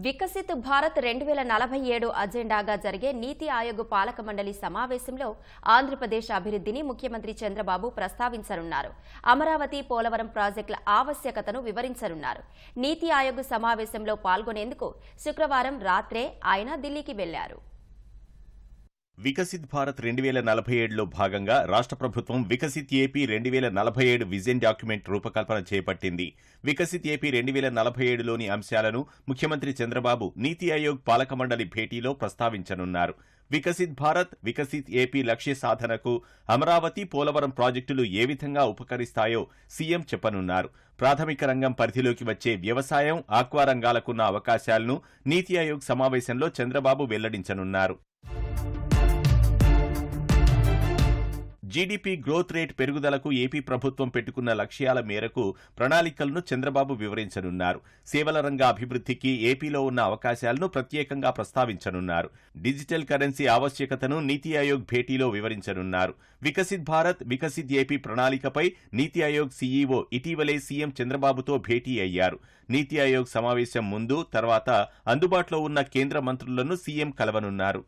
వికసిత్ భారత్ రెండు వేల నలభై ఏడు అజెండాగా జరిగే నీతి ఆయోగ్ పాలక మండలి సమావేశంలో ఆంధ్రప్రదేశ్ అభివృద్ధిని ముఖ్యమంత్రి చంద్రబాబు ప్రస్తావించనున్నారు. అమరావతి పోలవరం ప్రాజెక్టుల ఆవశ్యకతను వివరించనున్నారు. నీతి ఆయోగ్ సమావేశంలో పాల్గొనేందుకు శుక్రవారం రాత్రే ఆయన ఢిల్లీకి వెళ్ళారు. వికసిత్ భారత్ రెండు వేల నలభై ఏడులో భాగంగా రాష్ట్ర ప్రభుత్వం వికసిత్ ఏపీ రెండు వేల నలభై ఏడు విజన్ డాక్యుమెంట్ రూపకల్పన చేపట్టింది. వికసిత్ ఏపీ రెండు వేల నలభై ఏడులోని అంశాలను ముఖ్యమంత్రి చంద్రబాబు నీతి ఆయోగ్ పాలక మండలి భేటీలో ప్రస్తావించనున్నారు. వికసిత్ భారత్ వికసిత్ ఏపీ లక్ష్య సాధనకు అమరావతి పోలవరం ప్రాజెక్టులు ఏ విధంగా ఉపకరిస్తాయో సీఎం చెప్పనున్నారు. ప్రాథమిక రంగం పరిధిలోకి వచ్చే వ్యవసాయం ఆక్వా రంగాలకున్న అవకాశాలను నీతి ఆయోగ్ సమావేశంలో చంద్రబాబు వెల్లడించనున్నారు. జీడీపీ గ్రోత్ రేట్ పెరుగుదలకు ఏపీ ప్రభుత్వం పెట్టుకున్న లక్ష్యాల మేరకు ప్రణాళికలను చంద్రబాబు వివరించనున్నారు. సేవల రంగ అభివృద్ధికి ఏపీలో ఉన్న అవకాశాలను ప్రత్యేకంగా ప్రస్తావించనున్నారు. డిజిటల్ కరెన్సీ ఆవశ్యకతను నీతి ఆయోగ్ భేటీలో వివరించనున్నారు. వికసిత్ భారత్ వికసిత్ ఏపీ ప్రణాళికపై నీతి ఆయోగ్ సీఈఓ ఇటీవలే సీఎం చంద్రబాబుతో భేటీ అయ్యారు. నీతి ఆయోగ్ సమావేశం ముందు తర్వాత అందుబాటులో ఉన్న కేంద్ర మంత్రులను సీఎం కలవనున్నారు.